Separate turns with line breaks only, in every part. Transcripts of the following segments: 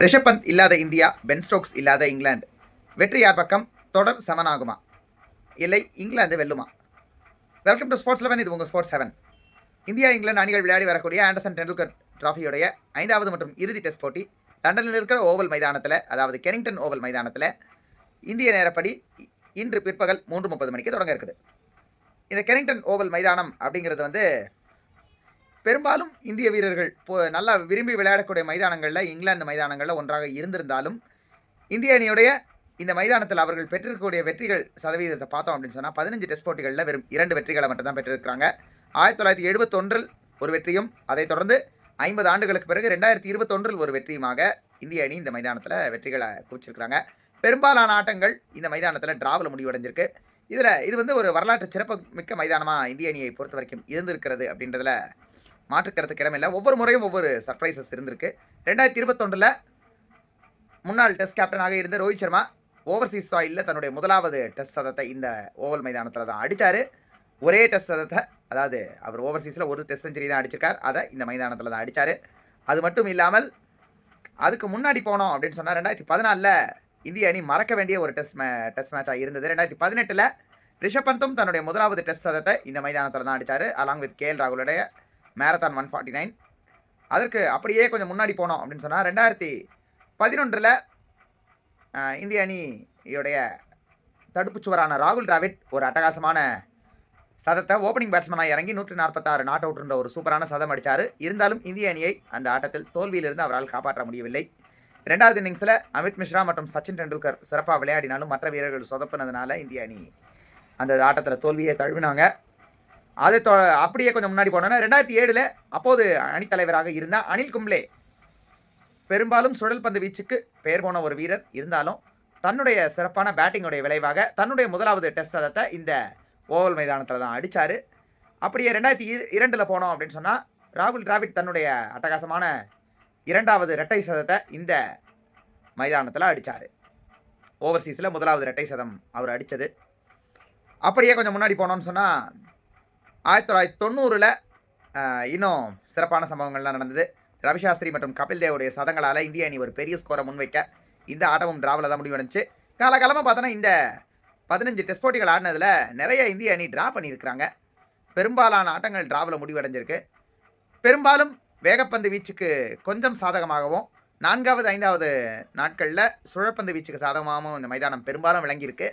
ரிஷப் பந்த் இல்லாத India Ben Stokes இல்லாத இங்கிலாந்து. வெற்றி யார் பக்கம்? தொடர் சமனாகுமா? இல்லை இங்கிலாந்து வெல்லுமா? வெல்கம் டு ஸ்போர்ட்ஸ் லெவன் இது உங்கள் ஸ்போர்ட்ஸ் செவன் இந்தியா இங்கிலாந்து அணிகள் விளையாடி வரக்கூடிய ஆண்டர்சன் டெண்டுல்கர் டிராஃபியுடைய ஐந்தாவது மற்றும் இறுதி டெஸ்ட் போட்டி லண்டனில் இருக்கிற ஓவல் மைதானத்தில் அதாவது கெரிங்டன் ஓவல் மைதானத்தில் இந்திய நேரப்படி இன்று பிற்பகல் மூன்று முப்பது மணிக்கு தொடங்க இருக்குது. இந்த கெரிங்டன் ஓவல் மைதானம் அப்படிங்கிறது வந்து பெரும்பாலும் இந்திய வீரர்கள் இப்போ நல்லா விரும்பி விளையாடக்கூடிய மைதானங்களில் இங்கிலாந்து மைதானங்களில் ஒன்றாக இருந்திருந்தாலும் இந்திய அணியுடைய இந்த மைதானத்தில் அவர்கள் பெற்றிருக்கக்கூடிய வெற்றிகள் சதவீதத்தை பார்த்தோம் அப்படின்னு சொன்னால் பதினஞ்சு டெஸ்ட் போட்டிகளில் வெறும் இரண்டு வெற்றிகளை மட்டும்தான் பெற்றிருக்கிறாங்க. ஆயிரத்தி தொள்ளாயிரத்தி எழுபத்தொன்றில் ஒரு வெற்றியும் அதைத் தொடர்ந்து ஐம்பது ஆண்டுகளுக்கு பிறகு ரெண்டாயிரத்தி இருபத்தொன்றில் ஒரு வெற்றியுமாக இந்திய அணி இந்த மைதானத்தில் வெற்றிகளை குவிச்சிருக்கிறாங்க. பெரும்பாலான ஆட்டங்கள் இந்த மைதானத்தில் டிராவில் முடிவடைஞ்சிருக்கு. இதில் இது வந்து ஒரு வரலாற்று சிறப்பு மிக்க மைதானமாக இந்திய அணியை பொறுத்த வரைக்கும் இருந்திருக்கிறது அப்படின்றதுல மாற்றுக்கிறதுக்கு இடமில்லை. ஒவ்வொரு முறையும் ஒவ்வொரு சர்ப்ரைசஸ் இருந்திருக்கு. ரெண்டாயிரத்தி இருபத்தொன்றில் முன்னாள் டெஸ்ட் கேப்டனாக இருந்த ரோஹித் சர்மா ஓவர்சீஸ் சாயிலில் தன்னுடைய முதலாவது டெஸ்ட் சதத்தை இந்த ஓவல் மைதானத்தில் தான் அடித்தார் ஒரே டெஸ்ட் சதத்தை அதாவது அவர் ஓவர்சீஸில் ஒரு டெஸ்ட் செஞ்சுரி தான் அடிச்சிருக்கார். அதை இந்த மைதானத்தில் தான் அடித்தார் அது மட்டும் இல்லாமல் அதுக்கு முன்னாடி போனோம் அப்படின்னு சொன்னால் ரெண்டாயிரத்தி பதினாலில் இந்திய அணி மறக்க வேண்டிய ஒரு டெஸ்ட் மே டெஸ்ட் மேட்சாக இருந்தது. ரெண்டாயிரத்தி பதினெட்டில் ரிஷப் பந்தும் தன்னுடைய முதலாவது டெஸ்ட் சதத்தை இந்த மைதானத்தில் தான் அடித்தார் அலாங் வித் கே எல் ராகுலுடைய மேரத்தான் ஒன் ஃபார்ட்டி நைன் அதற்கு அப்படியே கொஞ்சம் முன்னாடி போனோம் அப்படின்னு சொன்னால் ரெண்டாயிரத்தி பதினொன்றில் இந்திய அணியுடைய தடுப்புச் சுவரான ராகுல் டிராவிட் ஒரு அட்டகாசமான சதத்தை ஓப்பனிங் பேட்ஸ்மனாக இறங்கி நூற்றி நாற்பத்தாறு நாட் அவுட்ன்ற ஒரு சூப்பரான சதம் அடித்தார் இருந்தாலும் இந்திய அணியை அந்த ஆட்டத்தில் தோல்வியிலிருந்து அவரால் காப்பாற்ற முடியவில்லை. ரெண்டாவது இன்னிங்ஸில் அமித் மிஸ்ரா மற்றும் சச்சின் டெண்டுல்கர் சிறப்பாக விளையாடினாலும் மற்ற வீரர்கள் சொதப்பினதுனால இந்திய அணி அந்த ஆட்டத்தில் தோல்வியை தழுவினாங்க. அதை தொ அப்படியே கொஞ்சம் முன்னாடி போனோன்னா ரெண்டாயிரத்தி ஏழில் அப்போது அணித்தலைவராக இருந்த அனில் கும்ப்ளே. பெரும்பாலும் சுழல் பந்து வீச்சுக்கு பெயர் போன ஒரு வீரர் இருந்தாலும் தன்னுடைய சிறப்பான பேட்டிங்குடைய விளைவாக தன்னுடைய முதலாவது டெஸ்ட் சதத்தை இந்த ஓவல் மைதானத்தில் தான் அடித்தார் அப்படியே ரெண்டாயிரத்தி இரண்டில் போனோம் அப்படின்னு சொன்னால் ராகுல் டிராவிட் தன்னுடைய அட்டகாசமான இரண்டாவது இரட்டை சதத்தை இந்த மைதானத்தில் அடித்தார் ஓவர்சீஸில் முதலாவது இரட்டை சதம் அவர் அடித்தது அப்படியே கொஞ்சம் முன்னாடி போனோம்னு சொன்னால் ஆயிரத்தி தொள்ளாயிரத்தி தொண்ணூறில் இன்னும் சிறப்பான சம்பவங்கள்லாம் நடந்தது. ரவிசாஸ்திரி மற்றும் கபில் தேவுடைய சதங்களால் இந்திய அணி ஒரு பெரிய ஸ்கோரை முன்வைக்க இந்த ஆட்டமும் டிராவில் தான் முடிவடைஞ்சு காலகாலமாக பார்த்தோன்னா இந்த பதினஞ்சு டெஸ்ட் போட்டிகள் ஆடினதில் நிறைய இந்திய அணி ட்ரா பண்ணியிருக்கிறாங்க. பெரும்பாலான ஆட்டங்கள் டிராவில் முடிவடைஞ்சிருக்கு. பெரும்பாலும் வேகப்பந்து வீச்சுக்கு கொஞ்சம் சாதகமாகவும் நான்காவது ஐந்தாவது நாட்களில் சுழற்பந்து வீச்சுக்கு சாதகமாகவும் இந்த மைதானம் பெரும்பாலும் விளங்கியிருக்கு.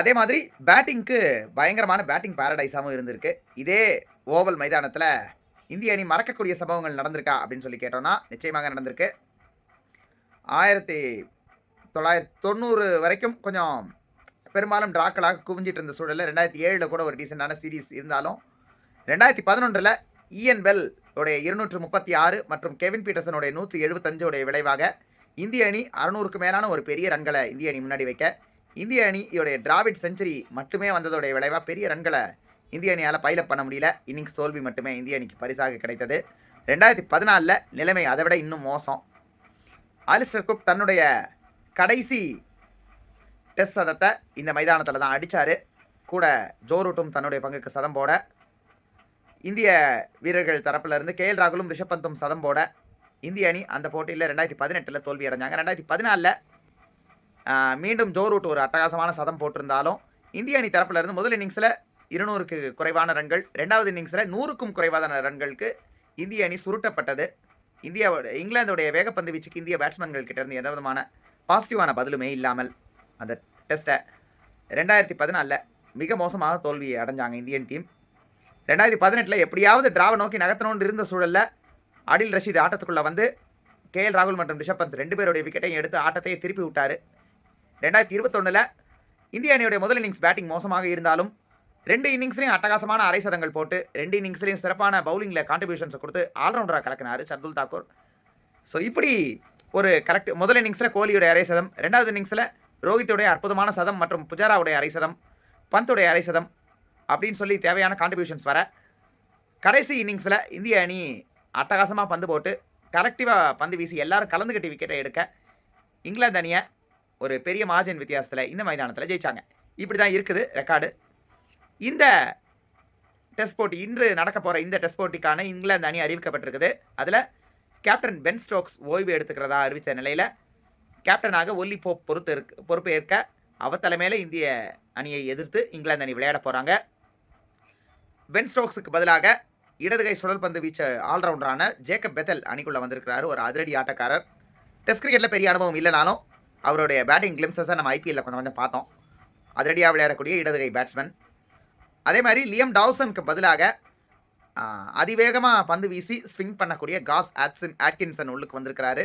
அதே மாதிரி பேட்டிங்க்கு பயங்கரமான பேட்டிங் பேரடைஸாகவும் இருந்திருக்கு. இதே ஓவல் மைதானத்தில் இந்திய அணி மறக்கக்கூடிய சம்பவங்கள் நடந்திருக்கா அப்படின்னு சொல்லி கேட்டோம்னா நிச்சயமாக நடந்திருக்கு. ஆயிரத்தி தொள்ளாயிரத்தி தொண்ணூறு வரைக்கும் கொஞ்சம் பெரும்பாலும் டிராக்களாக குவிஞ்சிட்டு இருந்த சூழலில் ரெண்டாயிரத்தி ஏழில் கூட ஒரு டீசெண்டான சீரீஸ் இருந்தாலும் ரெண்டாயிரத்தி பதினொன்றில் இஎன் பெல் உடைய இருநூற்று முப்பத்தி ஆறு மற்றும் கெவின் பீட்டர்சனுடைய நூற்றி எழுபத்தஞ்சோடைய விளைவாக இந்திய அணி அறுநூறுக்கு மேலான ஒரு பெரிய ரன்களை இந்திய அணி முன்னாடி வைக்க இந்திய அணியுடைய டிராவிட் செஞ்சுரி மட்டுமே வந்ததோடைய விளைவாக பெரிய ரன்களை இந்திய அணியால் பைலப் பண்ண முடியல. இன்னிங்ஸ் தோல்வி மட்டுமே இந்திய அணிக்கு பரிசாக கிடைத்தது. ரெண்டாயிரத்தி பதினாலில் நிலைமை அதை விட இன்னும் மோசம். ஆலிஸ்டர் குக் தன்னுடைய கடைசி டெஸ்ட் சதத்தை இந்த மைதானத்தில் தான் அடித்தார் கூட ஜோரூட்டும் தன்னுடைய பங்குக்கு சதம் போட. இந்திய வீரர்கள் தரப்பிலிருந்து இருந்து கேஎல் ராகுலும் ரிஷப் பந்தும் சதம் போட. இந்திய அணி அந்த போட்டியில் ரெண்டாயிரத்தி பதினெட்டில் தோல்வி அடைஞ்சாங்க. ரெண்டாயிரத்தி பதினாலில் மீண்டும் ஜோரூட் ஒரு அட்டகாசமான சதம் போட்டிருந்தாலும் இந்திய அணி தரப்பிலிருந்து முதல் இன்னிங்ஸில் இருநூறுக்கு குறைவான ரன்கள் ரெண்டாவது இன்னிங்ஸில் நூறுக்கும் குறைவான ரன்களுக்கு இந்திய அணி சுருட்டப்பட்டது. இந்தியாவோட இங்கிலாந்தோடைய வேகப்பந்து வீச்சுக்கு இந்திய பேட்ஸ்மேன்கள் கிட்டேருந்து எந்த விதமான பாசிட்டிவான பதிலுமே இல்லாமல் அந்த டெஸ்ட்டை ரெண்டாயிரத்தி பதினாலில் மிக மோசமாக தோல்வியை அடைஞ்சாங்க இந்தியன் டீம். ரெண்டாயிரத்தி பதினெட்டில் எப்படியாவது டிராவை நோக்கி நகர்த்தணும்னு இருந்த சூழலில் அடில் ரஷீத் ஆட்டத்துக்குள்ளே வந்து கேஎல் ராகுல் மற்றும் ரிஷப் பந்த் ரெண்டு பேருடைய விக்கெட்டையும் எடுத்து ஆட்டத்தையே திருப்பி விட்டார். ரெண்டாயிரத்தி இருபத்தொன்னில் இந்திய அணியுடைய முதல் இன்னிங்ஸ் பேட்டிங் மோசமாக இருந்தாலும் ரெண்டு இன்னிங்ஸ்லையும் அட்டகாசமான அரை சதங்கள் போட்டு ரெண்டு இன்னிங்ஸ்லையும் சிறப்பான பவுலிங்கில் கான்ட்ரிபியூஷன்ஸை கொடுத்து ஆல்ரவுண்டராக கலக்கினார் சர்துல் தாக்கூர். ஸோ இப்படி ஒரு கலெக்ட் முதல் இன்னிங்ஸில் கோலியுடைய அரை சதம் ரெண்டாவது இன்னிங்ஸில் ரோஹித்துடைய அற்புதமான சதம் மற்றும் புஜாராவுடைய அரை சதம் பந்துடைய அரை சதம் அப்படின்னு சொல்லி தேவையான கான்ட்ரிபியூஷன்ஸ் வர கடைசி இன்னிங்ஸில் இந்திய அணி அட்டகாசமாக பந்து போட்டு கலெக்டிவாக பந்து வீசி எல்லாரும் கலந்துக்கிட்டு விக்கெட்டை எடுக்க இங்கிலாந்து அணியை ஒரு பெரிய மார்ஜின் வித்தியாசத்தில் இந்த மைதானத்தில் ஜெயிச்சாங்க. இப்படி தான் இருக்குது ரெக்கார்டு இந்த டெஸ்ட் போட்டி இன்று நடக்க போகிற இந்த டெஸ்ட் போட்டிக்கான இங்கிலாந்து அணி அறிவிக்கப்பட்டிருக்குது. அதில் கேப்டன் பென் ஸ்டோக்ஸ் ஓய்வு எடுத்துக்கிறதா அறிவித்த நிலையில் கேப்டனாக ஒல்லி போப் பொறுத்து இருக்கு பொறுப்பு ஏற்க அவர் தலைமையில் இந்திய அணியை எதிர்த்து இங்கிலாந்து அணி விளையாட போகிறாங்க பென் ஸ்டோக்ஸுக்கு பதிலாக இடதுகை சுழல்பந்து வீச்ச ஆல்ரவுண்டரான ஜேக்கப் பெத்தல் அணிக்குள்ளே வந்திருக்கிறாரு. ஒரு அதிரடி ஆட்டக்காரர். டெஸ்ட் கிரிக்கெட்டில் பெரிய அனுபவம் இல்லைனாலும் அவருடைய பேட்டிங் கிளிம்சஸை நம்ம ஐபிஎல்ல கொஞ்சம் கொஞ்சம் பார்த்தோம். அதிரடியாக விளையாடக்கூடிய இடதுகை பேட்ஸ்மேன் அதே மாதிரி லியம் டவுசனுக்கு பதிலாக அதிவேகமாக பந்து வீசி ஸ்விங் பண்ணக்கூடிய காஸ் ஆட்ஸின் ஆட்கின்சன் உள்ளுக்கு வந்திருக்கிறாரு.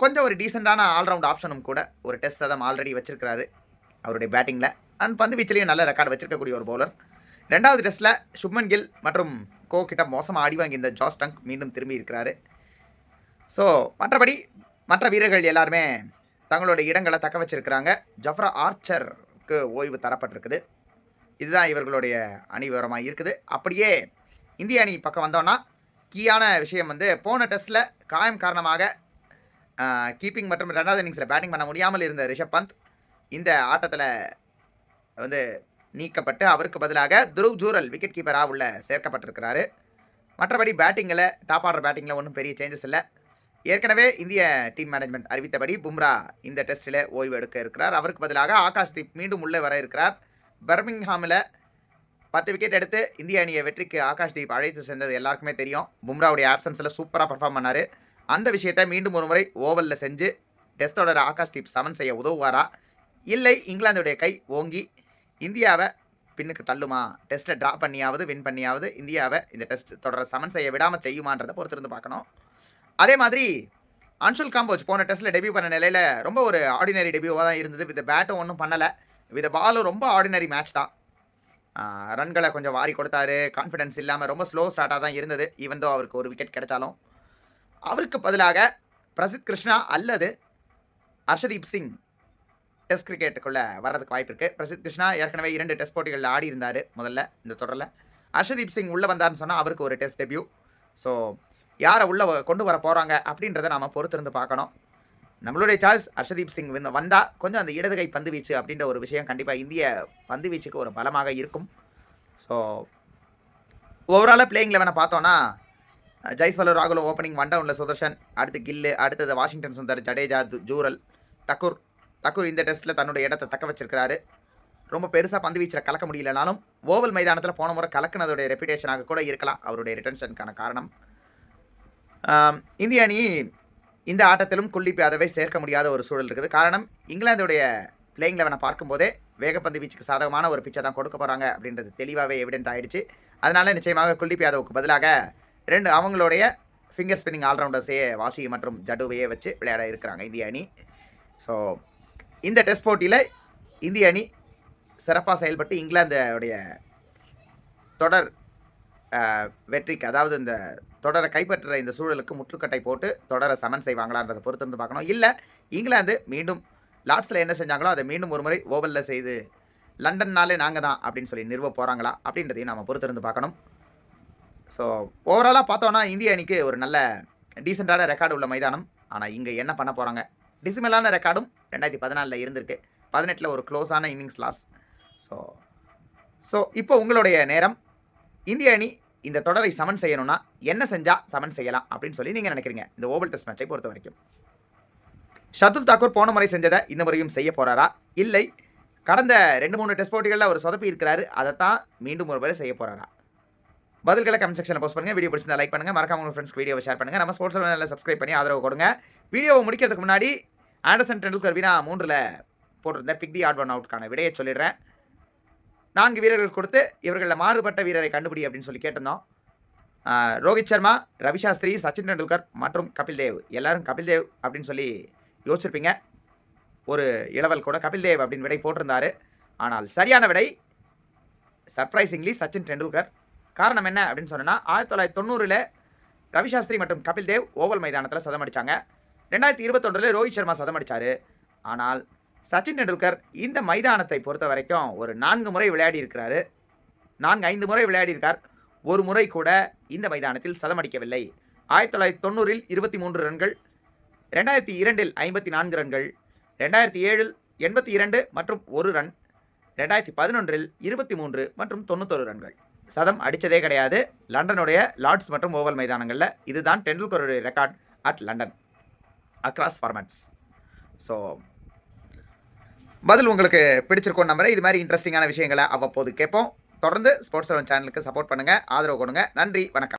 கொஞ்சம் ஒரு டீசெண்டான ஆல்ரவுண்ட் ஆப்ஷனும் கூட ஒரு டெஸ்ட் சதம் ஆல்ரெடி வச்சிருக்கிறாரு அவருடைய பேட்டிங்கில் அண்ட் பந்து வீச்சிலேயே நல்ல ரெக்கார்டு வச்சிருக்கக்கூடிய ஒரு பவுலர் ரெண்டாவது டெஸ்ட்டில் சுப்மன் கில் மற்றும் கோ கிட்ட மோசமாக ஆடி வாங்கி இந்த ஜாஸ் டங்க் மீண்டும் திரும்பி இருக்கிறாரு. ஸோ மற்றபடி மற்ற வீரர்கள் எல்லாருமே தங்களோட இடங்களை தக்க வச்சிருக்கிறாங்க. ஜஃப்ரா ஆர்ச்சருக்கு ஓய்வு தரப்பட்டிருக்குது. இதுதான் இவர்களுடைய அணி விவரமாக இருக்குது. அப்படியே இந்திய அணி பக்கம் வந்தோன்னா கீயான விஷயம் வந்து போன டெஸ்ட்டில் காயம் காரணமாக கீப்பிங் மற்றும் ரெண்டாவது இன்னிங்ஸில் பேட்டிங் பண்ண முடியாமல் இருந்த ரிஷப் பந்த் இந்த ஆட்டத்தில் வந்து நீக்கப்பட்டு அவருக்கு பதிலாக துருவ் ஜூரல் விக்கெட் கீப்பராக உள்ள சேர்க்கப்பட்டிருக்கிறாரு. மற்றபடி பேட்டிங்கில் டாப் ஆர்டர் பேட்டிங்கில் ஒன்றும் பெரிய சேஞ்சஸ் இல்லை. ஏற்கனவே இந்திய டீம் மேனேஜ்மெண்ட் அறிவித்தபடி பும்ரா இந்த டெஸ்ட்டில் ஓய்வு எடுக்க இருக்கிறார். அவருக்கு பதிலாக ஆகாஷ் தீப் மீண்டும் உள்ளே வர இருக்கிறார். பர்மிங்ஹாமில் பத்து விக்கெட் எடுத்து இந்திய அணியை வெற்றிக்கு ஆகாஷ் தீப் அழைத்து சென்றது எல்லாருக்குமே தெரியும். பும்ராவுடைய ஆப்சன்ஸில் சூப்பராக பர்ஃபார்ம் பண்ணார். அந்த விஷயத்தை மீண்டும் ஒரு முறை ஓவலில் செஞ்சு டெஸ்டோட ஆகாஷ் தீப் சமன் செய்ய உதவுவாரா? இல்லை இங்கிலாந்துடைய கை ஓங்கி இந்தியாவை பின்னுக்கு தள்ளுமா? டெஸ்ட்டை ட்ரா பண்ணியாவது வின் பண்ணியாவது இந்தியாவை இந்த டெஸ்ட் தொடர சமன் செய்ய விடாமல் செய்யுமான்றதை பொறுத்திருந்து பார்க்கணும். அதே மாதிரி அன்சுல் காம்போஜ் போன டெஸ்ட்டில் டெபியூ பண்ண நிலையில் ரொம்ப ஒரு ஆர்டினரி டெபியூவாக தான் இருந்தது. வித் பேட்டும் ஒன்றும் பண்ணலை. வித் பாலும் ரொம்ப ஆர்டினரி மேட்ச் தான். ரன்களை கொஞ்சம் வாரி கொடுத்தாரு. கான்ஃபிடன்ஸ் இல்லாமல் ரொம்ப ஸ்லோ ஸ்டார்ட்டாக தான் இருந்தது. ஈவன் தோ அவருக்கு ஒரு விக்கெட் கிடைச்சாலும். அவருக்கு பதிலாக பிரசித் கிருஷ்ணா அல்லது ஹர்ஷதீப் சிங் டெஸ்ட் கிரிக்கெட்டுக்குள்ளே வர்றதுக்கு வாய்ப்பு இருக்குது பிரசித் கிருஷ்ணா ஏற்கனவே இரண்டு டெஸ்ட் போட்டிகளில் ஆடி இருந்தார் முதல்ல இந்த தொடரில். ஹர்ஷதீப் சிங் உள்ளே வந்தார்னு சொன்னால் அவருக்கு ஒரு டெஸ்ட் டெபியூ ஸோ யாரை உள்ளே கொண்டு வர போகிறாங்க அப்படின்றத நாம் பொறுத்திருந்து பார்க்கணும். நம்மளுடைய சாய்ஸ் ஹர்ஷதீப் சிங் வந்து வந்தால் கொஞ்சம் அந்த இடதுகை பந்து வீச்சு அப்படின்ற ஒரு விஷயம் கண்டிப்பாக இந்திய பந்து வீச்சுக்கு ஒரு பலமாக இருக்கும். ஸோ ஓவராலாக பிளேயிங் லெவனை பார்த்தோன்னா ஜெய்ஸ்வலர் ராகுல் ஓப்பனிங் ஒன் டவுனில் சுதர்ஷன் அடுத்து கில்லு அடுத்தது வாஷிங்டன் சுந்தர் ஜடேஜா ஜூரல் தக்கூர் தக்கூர் இந்த டெஸ்ட்டில் தன்னுடைய இடத்தை தக்க வச்சிருக்கிறாரு. ரொம்ப பெருசாக பந்து வீச்சில் கலக்க முடியலனாலும் ஓவல் மைதானத்தில் போன முறை கலக்குனதுடைய ரெப்புடேஷனாக கூட இருக்கலாம். அவருடைய ரிட்டன்ஷனுக்கான காரணம். இந்திய அணி இந்த ஆட்டத்திலும் குள்ளிப்பி அதவே சேர்க்க முடியாத ஒரு சூழல் இருக்குது. காரணம் இங்கிலாந்துடைய பிளேயிங் லெவனை பார்க்கும்போதே வேகப்பந்து வீச்சுக்கு சாதகமான ஒரு பிச்சை தான் கொடுக்க போகிறாங்க அப்படின்றது தெளிவாகவே எவிடென்ட் ஆகிடுச்சு அதனால நிச்சயமாக குல்தீப் யாதவுக்கு பதிலாக ரெண்டு அவங்களுடைய ஃபிங்கர் ஸ்பின்னிங் ஆல்ரவுண்டர்ஸையே வாஷி மற்றும் ஜடுவையே வச்சு விளையாட இருக்கிறாங்க இந்திய அணி. ஸோ இந்த டெஸ்ட் போட்டியில் இந்திய அணி சிறப்பாக செயல்பட்டு இங்கிலாந்துடைய தொடர் வெற்றிக்கு அதாவது இந்த தொடரை கைப்பற்றுற இந்த சூழலுக்கு முற்றுக்கட்டை போட்டு தொடரை சமன் செய்வாங்களான்றதை பொறுத்து வந்து பார்க்கணும். இல்லை இங்கிலாந்து மீண்டும் லார்ட்ஸில் என்ன செஞ்சாங்களோ அதை மீண்டும் ஒரு முறை ஓவலில் செய்து லண்டன்னாலே நாங்கள் தான் அப்படின்னு சொல்லி நிறுவ போகிறாங்களா அப்படின்றதையும் நம்ம பொறுத்திருந்து பார்க்கணும். ஸோ ஓவராலாக பார்த்தோன்னா இந்திய அணிக்கு ஒரு நல்ல டீசெண்டான ரெக்கார்டு உள்ள மைதானம். ஆனால் இங்கே என்ன பண்ண போகிறாங்க டிசிமலான ரெக்கார்டும் ரெண்டாயிரத்தி பதினாலில் இருந்திருக்கு. பதினெட்டில் ஒரு க்ளோஸான இன்னிங்ஸ் லாஸ் ஸோ ஸோ இப்போ உங்களுடைய நேரம். இந்திய அணி இந்த தொடரை சமன் செய்யணும்னா என்ன செஞ்சால் சமன் செய்யலாம் அப்படின்னு சொல்லி நீங்கள் நினைக்கிறீங்க. இந்த ஓவல் டெஸ்ட் மேட்சை பொறுத்த வரைக்கும். ஷத்துல் தாக்கூர் போன முறை செஞ்சதை இந்த முறையும் செய்ய போகிறாரா இல்லை. கடந்த ரெண்டு மூணு டெஸ்ட் போட்டிகளில் அவர் சொதப்பி இருக்கிறாரு. அதைத்தான் மீண்டும் ஒரு முறை செய்ய போகிறாரா பதில்களை கமெண்ட் செக்ஷனில் போஸ்ட் பண்ணுங்க. வீடியோ பிடிச்சிருந்தா லைக் பண்ணுங்க. மறக்காம உங்கள் ஃப்ரெண்ட்ஸ்க்கு வீடியோ ஷேர் பண்ணுங்க. நம்ம ஸ்போர்ட்ஸ் சேனலில் சப்ஸ்கிரைப் பண்ணி ஆதரவு கொடுங்க. வீடியோவை முடிக்கிறதுக்கு முன்னாடி ஆண்டர்சன் டெண்டுல்கர் வினா மூன்றில் போட்டிருந்த பிக் தி ஆட் ஒன் அவுட்கான விடையை சொல்லிடுறேன். நான்கு வீரர்கள் கொடுத்து இவர்களில் மாறுபட்ட வீரரை கண்டுபிடி அப்படின்னு சொல்லி கேட்டிருந்தோம். ரோஹித் சர்மா ரவிசாஸ்திரி சச்சின் டெண்டுல்கர் மற்றும் கபில் தேவ். எல்லாரும் கபில் தேவ் அப்படின்னு சொல்லி யோசிச்சிருப்பீங்க. ஒரு இளவல் கூட கபில் தேவ் அப்படின்னு விடை போட்டிருந்தாரு. ஆனால் சரியான விடை சர்ப்ரைசிங்லி சச்சின் டெண்டுல்கர். காரணம் என்ன அப்படின்னு சொன்னால் ஆயிரத்தி தொள்ளாயிரத்தி தொண்ணூறில் ரவிசாஸ்திரி மற்றும் கபில் தேவ் ஓவல் மைதானத்தில் சதம் அடித்தாங்க ரெண்டாயிரத்தி இருபத்தொன்றில் ரோஹித் சர்மா சதம் அடித்தார் ஆனால் சச்சின் டெண்டுல்கர் இந்த மைதானத்தை பொறுத்த வரைக்கும் ஒரு நான்கு முறை விளையாடி இருக்கிறாரு. நான்கு ஐந்து முறை விளையாடி இருக்கார். ஒரு முறை கூட இந்த மைதானத்தில் சதம் அடிக்கவில்லை ஆயிரத்தி தொள்ளாயிரத்தி தொண்ணூறில் இருபத்தி மூன்று ரன்கள் ரெண்டாயிரத்தி இரண்டில் ஐம்பத்தி நான்கு ரன்கள் ரெண்டாயிரத்தி ஏழில் எண்பத்தி இரண்டு மற்றும் ஒரு ரன் ரெண்டாயிரத்தி பதினொன்றில் இருபத்தி மூன்று மற்றும் தொண்ணூத்தொரு ரன்கள். சதம் அடித்ததே கிடையாது. லண்டனுடைய லார்ட்ஸ் மற்றும் ஓவல் மைதானங்களில் இதுதான் டெண்டுல்கருடைய record at London. Across formats so பதில் உங்களுக்கு பிடிச்சிருக்கும் நம்புறேன். இது மாதிரி இன்ட்ரெஸ்டிங்கான விஷயங்களை அவ்வப்போது கேட்போம். தொடர்ந்து ஸ்போர்ட்ஸ் சேனலுக்கு சப்போர்ட் பண்ணுங்கள் ஆதரவு கொடுங்க. நன்றி. வணக்கம்.